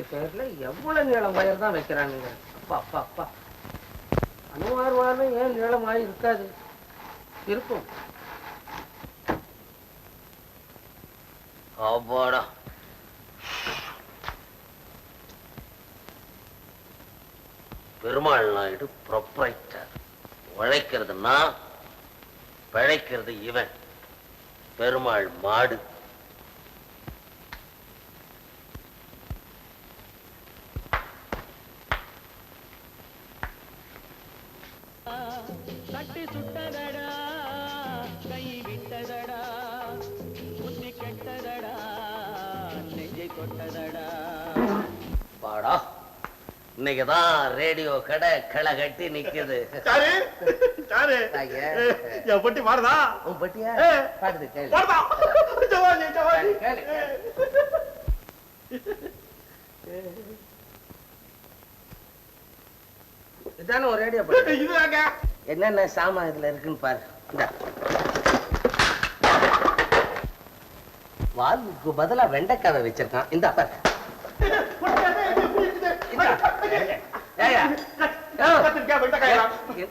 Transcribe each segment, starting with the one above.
வானொலி பேர்ல எவ்வளவு நீளம் வயர் தான் வைக்கிறானுங்க. அப்பா அப்பா அப்பா. அனுமார் வாரம் ஏன் நீளமாய் இருக்காது? இருக்கும். அப்பாடா. பெருமாள் நாயுடு ப்ரொப்ரைட்டர் உழைக்கிறதுன்னா பிழைக்கிறது இவன். பெருமாள் மாடு. தொட்டதடா பாடா இன்னைக்குதான் ரேடியோ கடை களை கட்டி நிக்குது சாரு சாரு. என் பொட்டி மாறுதா? உன் பட்டியா? ஏ. பாடுது கேளு. மாறுதா? ஜவானி ஜவானி. கேளு, இதானே ஒரு ரேடியோ போட்டு. இதுதாங்க. என்னென்ன சாமான் இதுல இருக்குன்னு பாரு. இந்தா. வால்வுக்கு பதிலா வெண்டைக்காவை வச்சிருக்கான். இந்த பாரு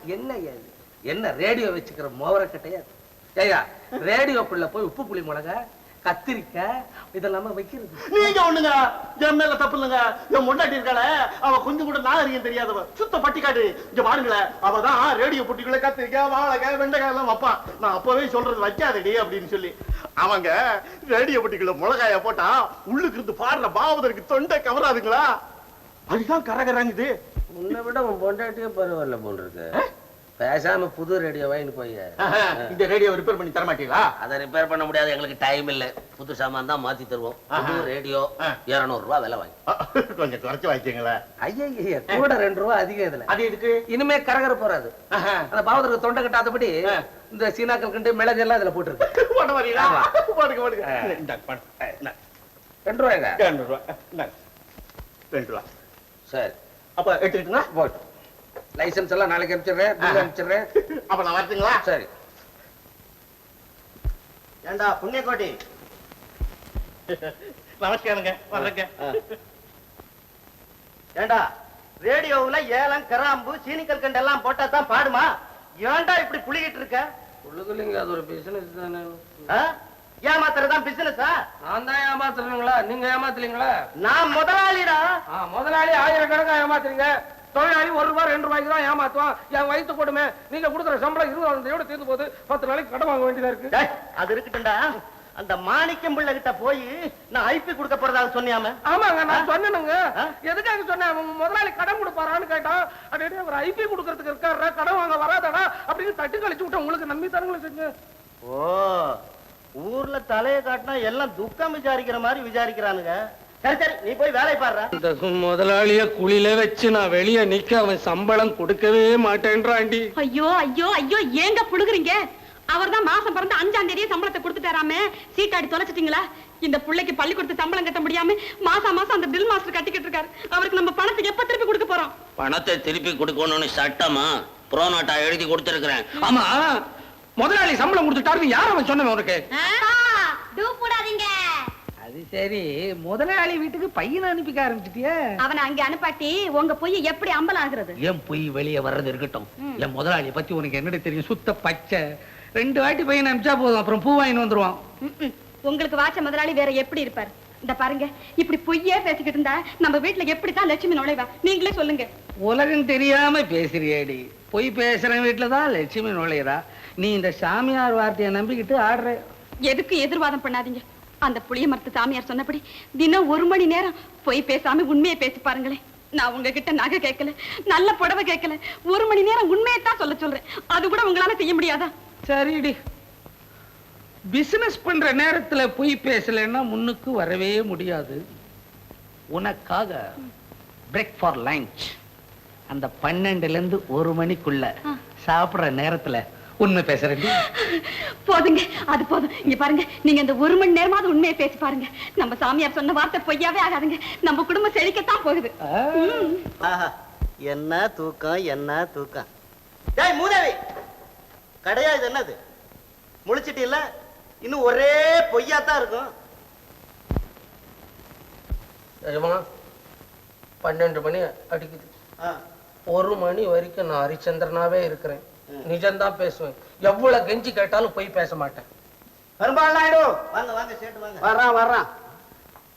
என்ன? என்ன ரேடியோ வச்சுக்கிற மோவரக்கட்டையா? ரேடியோக்குள்ள போய் உப்பு புளி மிளகா கத்திரிக்காய் இதெல்லாம வைக்கிறது. நீங்க ஒண்ணுங்க என் மேல தப்பு இல்லைங்க. என் முன்னாடி இருக்காள அவ கொஞ்சம் கூட நாகரிகம் தெரியாதவ. சுத்த பட்டிக்காடு. இங்க பாருங்களேன் அவ தான் ரேடியோ பொட்டிக்குள்ள கத்திரிக்காய் வாழைக்காய் வெண்டைக்காய் எல்லாம் வைப்பான் நான் அப்பவே சொல்றது வைக்காதடி அப்படின்னு சொல்லி. அவங்க ரேடியோ பொட்டிக்குள்ள மிளகாய போட்டா உள்ளுக்கு இருந்து பாடுற பாவதற்கு தொண்டை கவராதுங்களா? அதுதான் கரகராங்குது. உன்னை விட உன் பொண்டாட்டியே பரவாயில்ல போல் இருக்கு. பேசாம புது ரேடியோ வாங்கிட்டு போய். இந்த ரேடியோ ரிப்பேர் பண்ணி தர மாட்டீங்களா அதை ரிப்பேர் பண்ண முடியாது எங்களுக்கு டைம் இல்ல. புது சாமான் தான் மாத்தி தருவோம். புது. ரேடியோ. இருநூறு ரூபாய் விலை வாங்கி கொஞ்சம் குறைச்சு வாங்கிக்கங்களேன் ஐயா கூட ரெண்டு ரூபா அதிகம் இதுல. அது எதுக்கு? இனிமே கரகர போறாது. அந்த பாவத்துக்கு தொண்டை கட்டாதபடி. இந்த சீனாக்கள் கண்டு மிளகு எல்லாம் இதுல போட்டுருக்கு. ரெண்டு ரூபாய்ங்க ரெண்டு ரூபா. ரெண்டு ரூபா. சரி. அப்ப எடுத்துக்கிட்டுங்க போட்டு. லைசன்ஸ் எல்லாம் நாளைக்கு அனுப்பிச்சிடுறேன் பில். அனுப்பிச்சிடுறேன். அப்ப நான் வரட்டுங்களா? சரி. ஏண்டா புண்ணியக்கோட்டி? நமஸ்காரங்க வர்றேங்க ஏண்டா ரேடியோவுல ஏலம் கராம்பு சீனிக்கல் கண்டு எல்லாம் போட்டா தான் பாடுமா? ஏன்டா இப்படி புளிகிட்டு இருக்க? உள்ளுக்குள்ளிங்க அது ஒரு பிசினஸ் தானே. ஆ? ஏமாத்துறதுதான் பிசினஸா நான் தான் ஏமாத்துறீங்களா நீங்க ஏமாத்துறீங்களா நான் முதலாளிடா. முதலாளி ஆயிரக்கணக்கா ஏமாத்துறீங்க. தொழிலாளி ஒரு ரூபாய் ரெண்டு ரூபாய்க்கு தான் ஏமாத்துவான். என் வயிற்று கொடுமை நீங்க கொடுக்குற சம்பளம் இருபதாயிரம் தீர்ந்து போகுது. பத்து நாளைக்கு கடன் வாங்க வேண்டியதா இருக்கு? அது இருக்கட்டும்டா. அந்த மாணிக்கம் பிள்ளை கிட்ட போய் நான் ஐபி கொடுக்க போறதாக சொன்னியாம? ஆமாங்க நான் சொன்னேனுங்க? எதுக்காக சொன்னேன்? முதலாளி கடன் கொடுப்பாரான்னு கேட்டான். அப்படியே அவர் ஐபி கொடுக்கறதுக்கு இருக்காரு கடன் வாங்க வராதடா அப்படின்னு தட்டி கழிச்சு விட்டேன். உங்களுக்கு நம்பி தரங்களை செஞ்சு. ஓ ஊர்ல தலையை காட்டினா எல்லாம் துக்கம் விசாரிக்கிற மாதிரி விசாரிக்கிறானுங்க. சரி சரி நீ போய் வேலையை பாடுற இந்த முதலாளிய குழியில வச்சு நான் வெளியே நிக்க அவன் சம்பளம் கொடுக்கவே மாட்டேன்றாண்டி. ஐயோ ஐயோ ஐயோ ஏங்க புடுகுறீங்க அவர்தான் மாசம் பிறந்த அஞ்சாம் தேதியே சம்பளத்தை கொடுத்துட்டாராமே. சீட்டாடி தொலைச்சிட்டீங்களா? இந்த பிள்ளைக்கு பள்ளிக்கூடத்து சம்பளம் கட்ட முடியாம மாசம் மாசம் அந்த பில் மாஸ்டர் கட்டிக்கிட்டு இருக்காரு. அவருக்கு நம்ம பணத்தை எப்ப திருப்பி கொடுக்க போறோம்? பணத்தை திருப்பி கொடுக்கணும்னு சட்டமா புரோனோட்டா எழுதி கொடுத்திருக்கிறேன். ஆமா முதலாளி சம்பளம் கொடுத்துட்டாருன்னு யார் அவன் சொன்னவன் உனக்கு? போடாதீங்க. அது சரி முதலாளி வீட்டுக்கு பையனை அனுப்பிக்க ஆரம்பிச்சிட்டியா? அவனை அங்க அனுப்பாட்டி உங்க பொய் எப்படி அம்பலம் ஆகுறது? என் பொய் வெளியே வர்றது இருக்கட்டும். என் முதலாளியை பத்தி உனக்கு என்னடி தெரியும்? சுத்த பச்சை. ரெண்டு வாட்டி பையனை அனுப்பிச்சா போதும். அப்புறம் பூ வாங்கிட்டு வந்துருவான். ம்ம். உங்களுக்கு வாச்ச முதலாளி வேற எப்படி இருப்பாரு? இந்த பாருங்க இப்படி பொய்யே பேசிக்கிட்டு இருந்தா நம்ம வீட்டுல எப்படித்தான் லட்சுமி நுழைவா? நீங்களே சொல்லுங்க. உலகம் தெரியாம பேசுறியேடி. பொய் பேசுற வீட்டுல தான் லட்சுமி நுழையிறா. நீ இந்த சாமியார் வார்த்தையை நம்பிக்கிட்டு ஆடுற. எதுக்கு எதிர்வாதம் பண்ணாதீங்க? அந்த புளிய மரத்து சாமியார் சொன்னபடி தினம் ஒரு மணி நேரம் பொய் பேசாம உண்மையை பேசி பாருங்களேன் நான் உங்ககிட்ட நகை கேட்கல நல்ல புடவை கேட்கல. ஒரு மணி நேரம் உண்மையை தான் சொல்ல சொல்றேன். அது கூட உங்களால செய்ய முடியாதா? சரிடி. பிசினஸ் பண்ற நேரத்துல பொய் பேசலைன்னா முன்னுக்கு வரவே முடியாது. உனக்காக பிரேக் ஃபார் லஞ்ச் அந்த பன்னெண்டுல இருந்து ஒரு மணிக்குள்ள. சாப்பிடுற நேரத்துல உண்மை பேசுறேன் போதுங்க அது போதும். இங்க பாருங்க நீங்க இந்த ஒரு மணி நேரமாவது உண்மையை பேசி பாருங்க. நம்ம சாமியார் சொன்ன வார்த்தை பொய்யாவே ஆகாதுங்க. நம்ம குடும்பம் செழிக்கத்தான் போகுது. என்ன தூக்கம் என்ன தூக்கம். டேய் மூதேவி! கடையா இது என்னது? முழிச்சிட்டு இல்ல இன்னும் ஒரே பொய்யா தான் இருக்கும் பன்னெண்டு மணி அடிக்குது. ஒரு மணி வரைக்கும் நான் ஹரிச்சந்திரனாவே இருக்கிறேன். நிஜம்தான் பேசுவேன். எவ்வளவு கெஞ்சி கேட்டாலும் போய் பேச மாட்டேன். பெரும்பாலும் நாயுடு வாங்க வாங்க சேட்டு வாங்க. வர்றான் வர்றான்.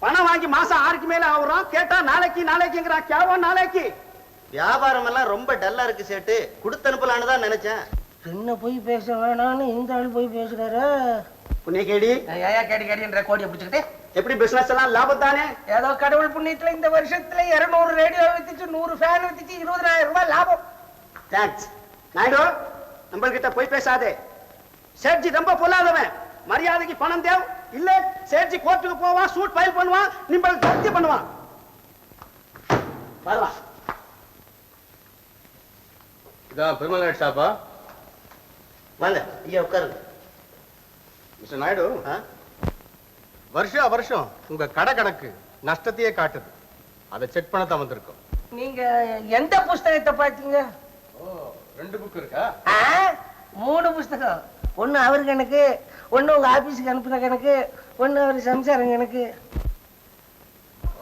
பணம் வாங்கி மாசம் ஆறுக்கு மேல ஆகுறான். கேட்டா நாளைக்கு நாளைக்குங்கிறான் கேவம் நாளைக்கு. வியாபாரம் எல்லாம் ரொம்ப டல்லா இருக்கு சேட்டு. கொடுத்து அனுப்பலான்னு தான் நினைச்சேன். என்ன போய் பேச வேணாம்னு இந்த ஆள் போய் பேசுறாரு. புண்ணியகேடி ஏயா கேடி கேடின்ற கோடியை பிடிச்சிக்கிட்டு. எப்படி பிசினஸ் எல்லாம் லாபம் தானே ஏதோ கடவுள் புண்ணியத்துல இந்த வருஷத்துல இருநூறு ரேடியோ வித்துச்சு நூறு ஃபேன் வித்துச்சு இருபதாயிரம் ரூபாய் லாபம். தேங்க்ஸ் நாயுடு நம்மள்கிட்ட போய் பேசாதே. சேட்ஜி ரொம்ப பொல்லாதவன். மரியாதைக்கு பணம் தேவை. இல்ல சேட்ஜி கோர்ட்டுக்கு போவான் சூட் ஃபைல் பண்ணுவான் நிம்பள் ஜப்தி பண்ணுவான். வரலாம் இதான் பெருமாள் நாயுடு ஷாப்பா வாங்க ஐயா உட்காருங்க. மிஸ்டர் நாயுடு ஆ? வருஷா வருஷம் உங்க கடை கணக்கு நஷ்டத்தையே காட்டுது. அதை செக் பண்ண தான் வந்திருக்கோம். நீங்க எந்த புஸ்தகத்தை பாத்தீங்க ஓ ரெண்டு புக் இருக்கா? ஆ, மூணு புஸ்தகம். ஒண்ணு அவர் கணக்கு ஒண்ணு உங்க ஆபீஸுக்கு அனுப்புன கணக்கு ஒண்ணு அவர் சம்சாரம் கணக்கு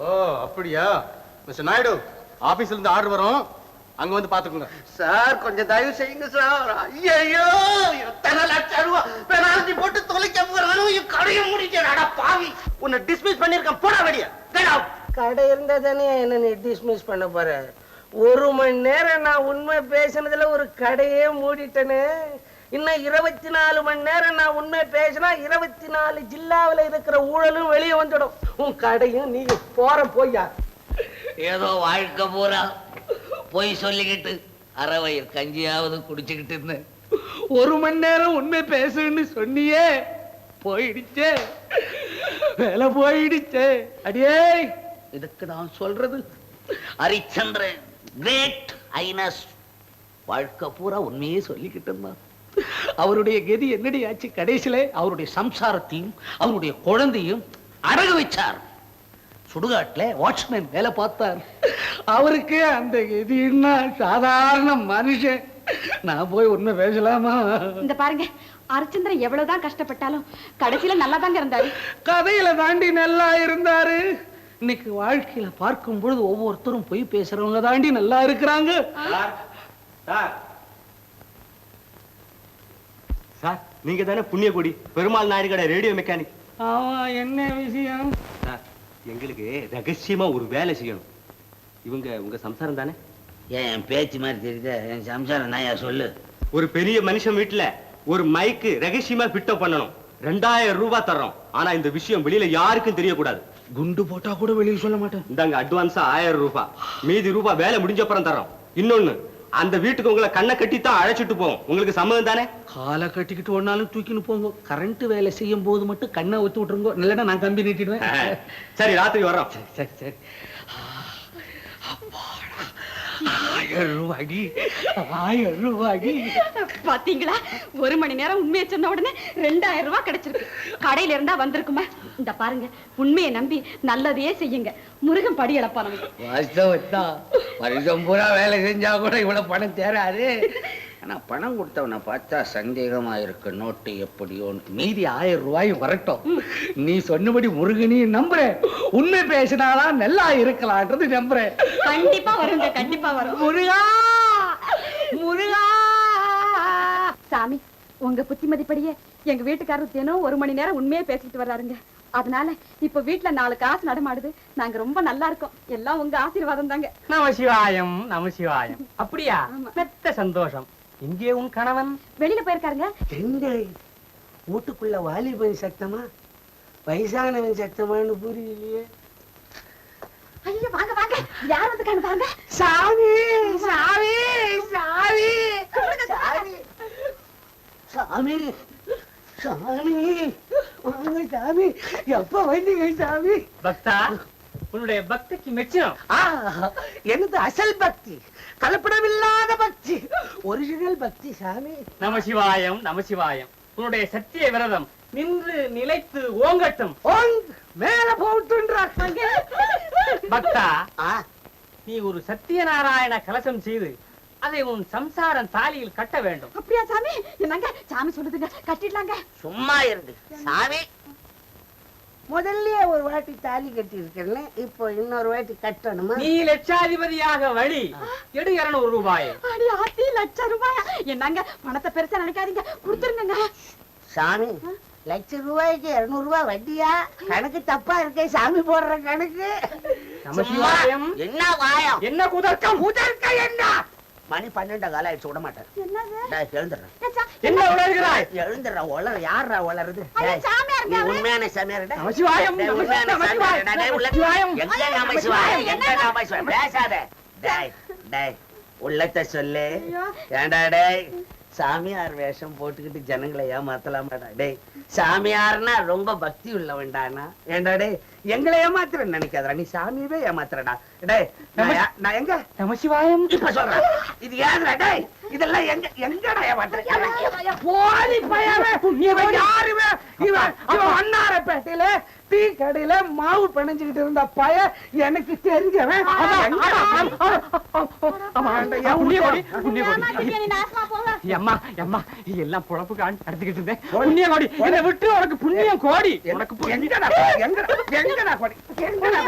ஓ அப்படியா? மிஸ்டர் நாயுடு ஆபீஸ்ல இருந்து ஆர்டர் வரும். அங்க வந்து பாத்துக்கோங்க. சார் கொஞ்சம் தயவு செய்யுங்க சார். ஐயோ எத்தனை லட்சம் ரூபா பெனால்டி போட்டு தொலைக்க போறானு கடையை முடிக்கிறாடா பாவி. உன்னை டிஸ்மிஸ் பண்ணிருக்கேன் போடா வெளிய. கடை இருந்தா தானே என்ன நீ டிஸ்மிஸ் பண்ண போற? ஒரு மணி நேரம் நான் உண்மை பேசினதுல ஒரு கடையே மூடிட்டேனே. இன்னும் இருபத்தி நாலு மணி நேரம் நான் உண்மை பேசினா இருபத்தி நாலு ஜில்லாவுல இருக்கிற ஊழலும் வெளியே வந்துடும். உன் கடையும் நீ போற போய்யா. ஏதோ வாழ்க்கை பூரா பொய் சொல்லிக்கிட்டு அறவயிர் கஞ்சியாவது குடிச்சுக்கிட்டு இருந்தேன் ஒரு மணி நேரம் உண்மை பேசுன்னு சொன்னியே போயிடுச்சே. வேலை போயிடுச்சே. அடியே இதுக்கு நான் சொல்றது ஹரிச்சந்திரன். கிரேட் ஐனஸ் வாழ்க்கை பூரா உண்மையே சொல்லிக்கிட்டு இருந்தான். அவருடைய கதி என்னடி ஆச்சு கடைசியில அவருடைய சம்சாரத்தையும் அவருடைய குழந்தையும் அடகு வச்சார். சுடுகாட்டுல வாட்ச்மேன் வேலை பார்த்தார். அவருக்கு அந்த கதின்னா சாதாரண மனுஷன். நான் போய் உண்மை பேசலாமா? இந்த பாருங்க அரிச்சந்திரன் எவ்வளவுதான் கஷ்டப்பட்டாலும் கடைசியில நல்லா தாங்க இருந்தாரு. கதையில தாண்டி நல்லா இருந்தாரு. இன்னைக்கு வாழ்க்கையில பார்க்கும் பொழுது ஒவ்வொருத்தரும் போய் பேசுறவங்க தாண்டி நல்லா இருக்கிறாங்க. Sir sir. நீங்க தானே புண்ணியகுடி பெருமாள் நாயுடு கடை ரேடியோ மெக்கானிக் ஆமா என்ன விஷயம்? சார் எங்களுக்கு ரகசியமா ஒரு வேலை செய்யணும். இவங்க உங்க சம்சாரம் தானே? ஏன் என் பேச்சு மாதிரி தெரியுதா? என் சம்சாரம் நாயா? சொல்லு. ஒரு பெரிய மனுஷன் வீட்டுல ஒரு மைக்கு ரகசியமா ஃபிட்டப் பண்ணணும். ரெண்டாயிரம் ரூபாய் தர்றோம். ஆனா இந்த விஷயம் வெளியில யாருக்கும் தெரியக்கூடாது. குண்டு போட்டா கூட வெளியில் சொல்ல மாட்டேன். இந்தாங்க அட்வான்ஸா ஆயிரம் ரூபாய் மீதி ரூபாய் வேலை முடிஞ்ச அப்புறம் தர்றோம் இன்னொன்னு அந்த வீட்டுக்கு உங்களை கண்ணை கட்டித்தான் அழைச்சிட்டு போவோம். உங்களுக்கு சம்மதம் தானே? காலை கட்டிக்கிட்டு ஒன்னாலும் தூக்கின்னு போங்க. கரண்ட் வேலை செய்யும் போது மட்டும் கண்ணை ஒத்து விட்டுருங்க. இல்லைன்னா நான் கம்பி நீட்டிடுவேன். சரி ராத்திரி வர்றோம். சரி சரி அப்பாடா. ஆயிரம் ரூபாடி ஆயிரம் ரூபாடி பாத்தீங்களா? ஒரு மணி நேரம் உண்மையை சொன்ன உடனே ரெண்டாயிரம் ரூபாய் கிடைச்சிருக்கு. கடையில இருந்தா வந்திருக்குமா? இந்த பாருங்க உண்மையை நம்பி நல்லதையே செய்யுங்க. முருகன் படி இழப்பா நமக்கு வாஸ்தவம் தான் வருஷம் பூரா வேலை செஞ்சா கூட இவ்வளவு பணம் தேராது. ஆனா பணம் கொடுத்தவனை பார்த்தா சந்தேகமா இருக்கு. நோட்டு எப்படியோன்னு. மீதி ஆயிரம் ரூபாயும் வரட்டும். நீ சொன்னபடி முருகனையும் நம்புறேன். உண்மை பேசினாதான் நல்லா இருக்கலான்றது நம்புறேன். கண்டிப்பா வருங்க கண்டிப்பா வரும். முருகா! முருகா! சாமி உங்க புத்திமதிப்படியே எங்க வீட்டுக்காரர் தினம் ஒரு மணி நேரம் உண்மையே பேசிட்டு வர்றாருங்க. அதனால இப்ப வீட்டுல நாலு காசு நடமாடுது. நாங்க ரொம்ப நல்லா இருக்கோம். எல்லாம் உங்க ஆசீர்வாதம் தாங்க. நமசிவாயம் நமசிவாயம் அப்படியா? ஆமா. மெத்த சந்தோஷம். இங்கே உன் கணவன்? வெளியில போயிருக்காருங்க. எங்க? வீட்டுக்குள்ள வாலிபன் சத்தமா? வயசானவன் சத்தமான்னு புரியலையே. ஐயோ வாங்க வாங்க. யார் பாருங்க. சாமி சாமி சாமி. சாமி. சாமி சாமி. வாங்க சாமி. எப்ப வந்தீங்க சாமி? பக்தா உன்னுடைய பக்திக்கு மெச்சம் ஆ, எனது அசல் பக்தி. கலப்படமில்லாத பக்தி. ஒரிஜினல் பக்தி சாமி. நமசிவாயம் நமசிவாயம். உன்னுடைய சத்திய விரதம் நின்று நிலைத்து ஓங்கட்டும். ஓங், மேல போட்டுன்றாங்க பக்தா ஆ, நீ ஒரு சத்தியநாராயண கலசம் செய்து அதை உன் சம்சாரம் தாலியில் கட்ட வேண்டும். அப்படியா சாமி? என்னங்க? சாமி சொல்லுதுங்க கட்டிடலாங்க. சும்மா இருந்து. சாமி முதல்லயே ஒரு வாட்டி தாலி கட்டி இருக்கேன்னு இப்போ இன்னொரு வாட்டி கட்டணுமா? நீ லட்சாதிபதியாக வழி. எடு இருநூறு ரூபாய். அடி ஆத்தி லட்சம் ரூபாயா? என்னங்க பணத்தை பெருசா நினைக்காதீங்க. கொடுத்துருங்க சாமி லட்சம் ரூபாய்க்கு இருநூறு ரூபாய் வட்டியா? கணக்கு தப்பா இருக்கே சாமி போடுற கணக்கு. என்ன வாயம்? என்ன குதர்க்கம்? முதற்க என்ன? மணி பன்னெண்டு காலம் ஆயிடுச்சு விட டேய், எழுந்துடுறேன். என்ன உணர்கிறாய் எழுந்துடுறேன். உளற யாரா நீ உண்மையான சாமியார் டேய். நமசிவாயம், டேய், உண்மையான நமசிவாயம், சாமியார் டேய், டேய், உள்ள- நமசிவாயம். எங்க நமசிவாயம், எங்க நமசிவாயம்? பேசாத. டேய் டேய் உள்ளத்தை சொல்லு. ஏண்டா டேய் சாமியார் வேஷம் போட்டுக்கிட்டு ஜனங்களை ஏமாத்தலாமாடா? டேய் சாமியார்னா ரொம்ப பக்தி உள்ளவன்டானா ஏண்டா டேய் எங்களை ஏமாத்துறேன்னு நினைக்காதடா நீ சாமியவே ஏமாத்துறடா டேய் நான் எங்க நமசிவாயம் இப்ப சொல்றேன் இது ஏதுடா டேய் இதெல்லாம் எங்க எங்கடா ஏமாத்துறேன் போலி பையவே இவன் யாருமே இவன் இவன் அண்ணாரப்பேட்டையில டீ கடையில மாவு பிணைஞ்சுக்கிட்டு இருந்த பய எனக்கு தெரிஞ்சவன் அம்மா அம்மா எல்லாம் பொழப்புக்கு நடத்திக்கிட்டு இருந்தேன் புண்ணிய கோடி என்னை விட்டு உனக்கு புண்ணியம் கோடி உனக்கு புண்ணியம் எங்கடா கொடி? எங்கடா